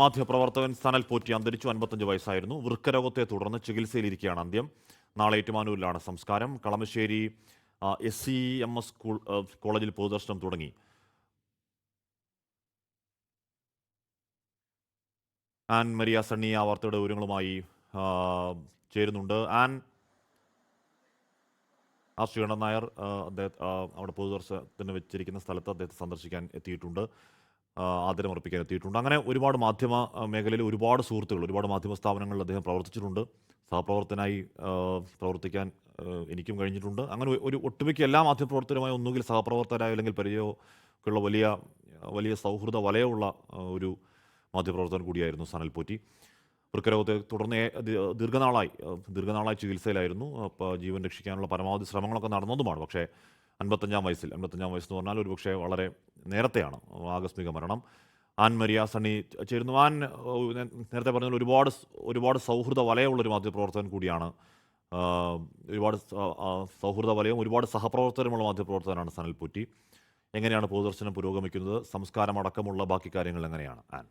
മാധ്യമപ്രവർത്തകൻ സനൽ പോറ്റി അന്തരിച്ചു അൻപത്തഞ്ച് വയസ്സായിരുന്നു. വൃക്കരോഗത്തെ തുടർന്ന് ചികിത്സയിലിരിക്കുകയാണ് അന്ത്യം. നാളെ ഏറ്റുമാനൂരിലാണ് സംസ്കാരം. Kalamassery S C M S കോളേജിൽ പൊതുദർശനം തുടങ്ങി. ആൻ മരിയ സണ്ണി ആ വാർത്തയുടെ വിവരങ്ങളുമായി ചേരുന്നുണ്ട്. ആൻ ആർ ശ്രീകണ്ഠൻ നായർ അദ്ദേഹം അവിടെ പൊതുദർശനത്തിന് വെച്ചിരിക്കുന്ന സ്ഥലത്ത് അദ്ദേഹത്തെ സന്ദർശിക്കാൻ എത്തിയിട്ടുണ്ട്. ആദരമർപ്പിക്കാൻ എത്തിയിട്ടുണ്ട്. അങ്ങനെ ഒരുപാട് മാധ്യമ മേഖലയിൽ ഒരുപാട് സുഹൃത്തുക്കൾ ഒരുപാട് മാധ്യമ സ്ഥാപനങ്ങളിൽ അദ്ദേഹം പ്രവർത്തിച്ചിട്ടുണ്ട്. സഹപ്രവർത്തനായി പ്രവർത്തിക്കാൻ എനിക്കും കഴിഞ്ഞിട്ടുണ്ട്. അങ്ങനെ ഒരു ഒട്ടുമിക്ക എല്ലാ മാധ്യമപ്രവർത്തകരുമായി ഒന്നുകിൽ സഹപ്രവർത്തകരായോ അല്ലെങ്കിൽ പരിചയമൊക്കെയുള്ള വലിയ വലിയ സൗഹൃദ വലയമുള്ള ഒരു മാധ്യമപ്രവർത്തകൻ കൂടിയായിരുന്നു സനൽ പോറ്റി. വൃക്കരോഗത്തെ തുടർന്ന് ദീർഘനാളായി ദീർഘനാളായി ചികിത്സയിലായിരുന്നു. ജീവൻ രക്ഷിക്കാനുള്ള പരമാവധി ശ്രമങ്ങളൊക്കെ നടന്നതുമാണ്. പക്ഷേ അൻപത്തഞ്ചാം വയസ്സിൽ. അൻപത്തഞ്ചാം വയസ്സെന്ന് പറഞ്ഞാൽ ഒരു പക്ഷേ വളരെ നേരത്തെയാണ്. ആകസ്മിക മരണം. ആൻ മരിയ സണ്ണി ചേരുന്നു. ആൻ നേരത്തെ പറഞ്ഞ ഒരുപാട് ഒരുപാട് സൗഹൃദ വലയമുള്ള ഒരു മാധ്യമപ്രവർത്തകൻ കൂടിയാണ്. ഒരുപാട് സൗഹൃദ വലയവും ഒരുപാട് സഹപ്രവർത്തകരുമുള്ള മാധ്യമപ്രവർത്തകനാണ് സനൽ പുറ്റി എങ്ങനെയാണ് പൊതുദർശനം പുരോഗമിക്കുന്നത്? സംസ്കാരം അടക്കമുള്ള ബാക്കി കാര്യങ്ങൾ എങ്ങനെയാണ്? ആൻ.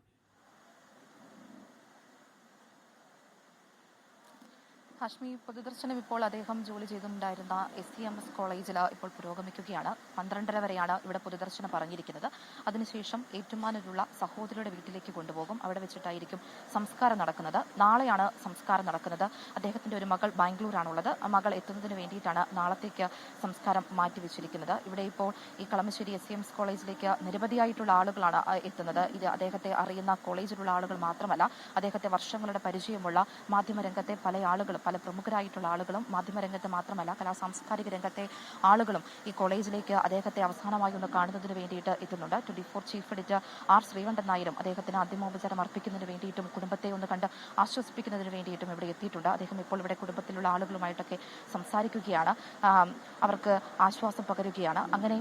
ഹാഷ്മി പൊതുദർശനം ഇപ്പോൾ അദ്ദേഹം ജോലി ചെയ്തിട്ടുണ്ടായിരുന്ന എസ് സി എം എസ് കോളേജിൽ ഇപ്പോൾ പുരോഗമിക്കുകയാണ്. പന്ത്രണ്ടര വരെയാണ് ഇവിടെ പൊതുദർശനം പറഞ്ഞിരിക്കുന്നത്. അതിനുശേഷം ഏറ്റുമാനൂരുള്ള സഹോദരിയുടെ വീട്ടിലേക്ക് കൊണ്ടുപോകും. അവിടെ വെച്ചിട്ടായിരിക്കും സംസ്കാരം നടക്കുന്നത്. നാളെയാണ് സംസ്കാരം നടക്കുന്നത്. അദ്ദേഹത്തിന്റെ ഒരു മകൾ ബാംഗ്ലൂരാണുള്ളത്. ആ മകൾ എത്തുന്നതിന് വേണ്ടിയിട്ടാണ് നാളത്തേക്ക് സംസ്കാരം മാറ്റിവെച്ചിരിക്കുന്നത്. ഇവിടെ ഇപ്പോൾ ഈ Kalamassery S C M S കോളേജിലേക്ക് നിരവധിയായിട്ടുള്ള ആളുകളാണ് എത്തുന്നത്. ഇത് അദ്ദേഹത്തെ അറിയുന്ന കോളേജിലുള്ള ആളുകൾ മാത്രമല്ല അദ്ദേഹത്തെ വർഷങ്ങളുടെ പരിചയമുള്ള മാധ്യമരംഗത്തെ പല ആളുകളും പല പ്രമുഖരായിട്ടുള്ള ആളുകളും മാധ്യമരംഗത്ത് മാത്രമല്ല കലാ സാംസ്കാരിക രംഗത്തെ ആളുകളും ഈ കോളേജിലേക്ക് അദ്ദേഹത്തെ അവസാനമായി ഒന്ന് കാണുന്നതിന് വേണ്ടിയിട്ട് എത്തുന്നുണ്ട്. Twenty four chief editor R Sreekantan നായരും അദ്ദേഹത്തിന് അന്തിമോപചാരം അർപ്പിക്കുന്നതിന് വേണ്ടിയിട്ടും കുടുംബത്തെ ഒന്ന് കണ്ട് ആശ്വസിപ്പിക്കുന്നതിന് വേണ്ടിയിട്ടും ഇവിടെ എത്തിയിട്ടുണ്ട്. അദ്ദേഹം ഇപ്പോൾ ഇവിടെ കുടുംബത്തിലുള്ള ആളുകളുമായിട്ടൊക്കെ സംസാരിക്കുകയാണ്. അവർക്ക് ആശ്വാസം പകരുകയാണ്. അങ്ങനെ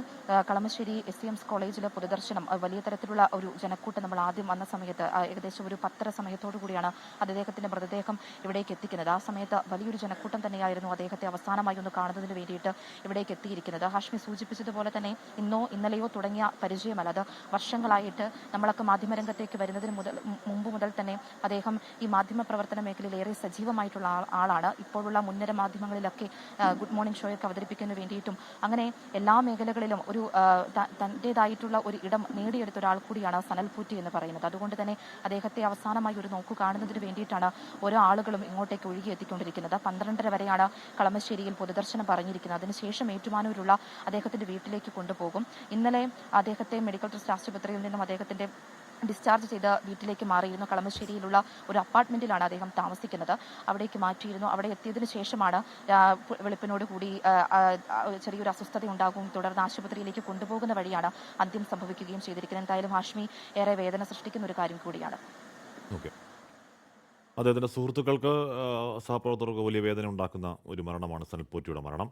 കളമശ്ശേരി എസ് സി എംസ് കോളേജിലെ പൊതുദർശനം വലിയ തരത്തിലുള്ള ഒരു ജനക്കൂട്ടം നമ്മൾ ആദ്യം വന്ന സമയത്ത് ഏകദേശം ഒരു പത്തര സമയത്തോടു കൂടിയാണ് അദ്ദേഹത്തിന്റെ മൃതദേഹം ഇവിടേക്ക് എത്തിക്കുന്നത്. ആ സമയത്ത് വലിയൊരു ജനക്കൂട്ടം തന്നെയായിരുന്നു അദ്ദേഹത്തെ അവസാനമായി ഒന്ന് കാണുന്നതിന് വേണ്ടിയിട്ട് ഇവിടേക്ക് എത്തിയിരിക്കുന്നത്. ഹാഷ്മി സൂചിപ്പിച്ചതുപോലെ തന്നെ ഇന്നോ ഇന്നലെയോ തുടങ്ങിയ പരിചയമല്ല. അത് വർഷങ്ങളായിട്ട് നമ്മളൊക്കെ മാധ്യമരംഗത്തേക്ക് വരുന്നതിന് മുതൽ മുമ്പ് മുതൽ തന്നെ അദ്ദേഹം ഈ മാധ്യമ പ്രവർത്തന മേഖലയിൽ ഏറെ സജീവമായിട്ടുള്ള ആളാണ്. ഇപ്പോഴുള്ള മുൻനിര മാധ്യമങ്ങളിലൊക്കെ ഗുഡ് മോർണിംഗ് ഷോയൊക്കെ അവതരിപ്പിക്കുന്നതിന് വേണ്ടിയിട്ടും അങ്ങനെ എല്ലാ മേഖലകളിലും ഒരു തന്റേതായിട്ടുള്ള ഒരു ഇടം നേടിയെടുത്ത ഒരാൾ കൂടിയാണ് സനൽപൂറ്റി എന്ന് പറയുന്നത്. അതുകൊണ്ട് തന്നെ അദ്ദേഹത്തെ അവസാനമായി ഒരു നോക്കു കാണുന്നതിന് വേണ്ടിയിട്ടാണ് ഓരോ ആളുകളും ഇങ്ങോട്ടേക്ക് ഒഴുകിയെത്തിക്കൊണ്ടിരിക്കുന്നത്. പന്ത്രണ്ടര വരെയാണ് കളമശ്ശേരിയിൽ പൊതുദർശനം പറഞ്ഞിരിക്കുന്നത്. അതിനുശേഷം ഏറ്റുമാനൂരുള്ള അദ്ദേഹത്തിന്റെ വീട്ടിലേക്ക് കൊണ്ടുപോകും. ഇന്നലെ അദ്ദേഹത്തെ മെഡിക്കൽ ട്രസ്റ്റ് ആശുപത്രിയിൽ നിന്നും അദ്ദേഹത്തിന്റെ ഡിസ്ചാർജ് ചെയ്ത് വീട്ടിലേക്ക് മാറിയിരുന്നു. കളമശ്ശേരിയിലുള്ള ഒരു അപ്പാർട്ട്മെന്റിലാണ് അദ്ദേഹം താമസിക്കുന്നത്. അവിടേക്ക് മാറ്റിയിരുന്നു. അവിടെ എത്തിയതിനു ശേഷമാണ് വെളുപ്പിനോട് കൂടി ചെറിയൊരു അസ്വസ്ഥത ഉണ്ടാകും. തുടർന്ന് ആശുപത്രിയിലേക്ക് കൊണ്ടുപോകുന്ന വഴിയാണ് അന്ത്യം സംഭവിക്കുകയും ചെയ്തിരിക്കുന്നത്. എന്തായാലും ഹാഷ്മി ഏറെ വേദന സൃഷ്ടിക്കുന്ന ഒരു കാര്യം കൂടിയാണ്. അദ്ദേഹത്തിന്റെ സുഹൃത്തുക്കൾക്ക് സഹപ്രവർത്തകർക്ക് വലിയ വേദന ഉണ്ടാക്കുന്ന ഒരു മരണമാണ് സനൽ പോറ്റിയുടെ മരണം.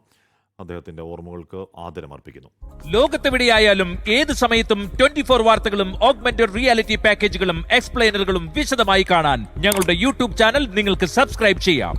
അദ്ദേഹത്തിന്റെ ഓർമ്മകൾക്ക് ആദരമർപ്പിക്കുന്നു ലോകത്തെവിടെയായാലും ഏത് സമയത്തും ട്വന്റി ഫോർ വാർത്തകളും ഓഗ്മെന്റഡ് റിയാലിറ്റി പാക്കേജുകളും എക്സ്പ്ലെയിനറുകളും വിശദമായി കാണാൻ ഞങ്ങളുടെ യൂട്യൂബ് ചാനൽ നിങ്ങൾക്ക് സബ്സ്ക്രൈബ് ചെയ്യാം.